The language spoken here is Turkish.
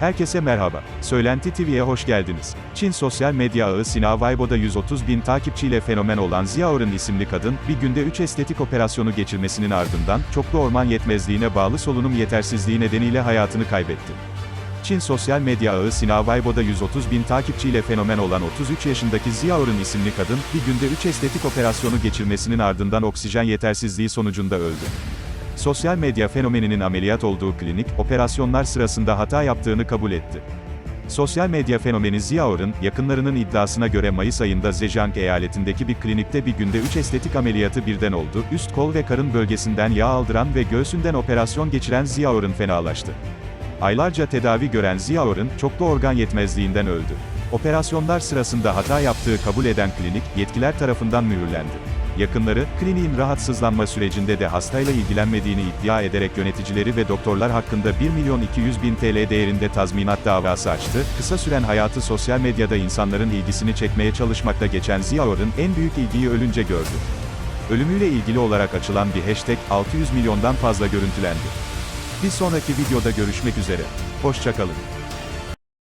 Herkese merhaba. Söylenti TV'ye hoş geldiniz. Çin sosyal medya ağı Sina Weibo'da 130 bin takipçiyle fenomen olan Ziya Orun isimli kadın, bir günde 3 estetik operasyonu geçirmesinin ardından, çoklu orman yetmezliğine bağlı solunum yetersizliği nedeniyle hayatını kaybetti. Çin sosyal medya ağı Sina Weibo'da 130 bin takipçiyle fenomen olan 33 yaşındaki Ziya Orun isimli kadın, bir günde 3 estetik operasyonu geçirmesinin ardından oksijen yetersizliği sonucunda öldü. Sosyal medya fenomeninin ameliyat olduğu klinik, operasyonlar sırasında hata yaptığını kabul etti. Sosyal medya fenomeni Ziya Orun, yakınlarının iddiasına göre Mayıs ayında Zhejiang eyaletindeki bir klinikte bir günde 3 estetik ameliyatı birden oldu. Üst kol ve karın bölgesinden yağ aldıran ve göğsünden operasyon geçiren Ziya Orun fenalaştı. Aylarca tedavi gören Ziya Orun, çoklu organ yetmezliğinden öldü. Operasyonlar sırasında hata yaptığı kabul eden klinik, yetkiler tarafından mühürlendi. Yakınları, kliniğin rahatsızlanma sürecinde de hastayla ilgilenmediğini iddia ederek yöneticileri ve doktorlar hakkında 1 milyon 200 bin TL değerinde tazminat davası açtı. Kısa süren hayatı sosyal medyada insanların ilgisini çekmeye çalışmakta geçen Ziya Orun, en büyük ilgiyi ölünce gördü. Ölümüyle ilgili olarak açılan bir hashtag, 600 milyondan fazla görüntülendi. Bir sonraki videoda görüşmek üzere. Hoşçakalın.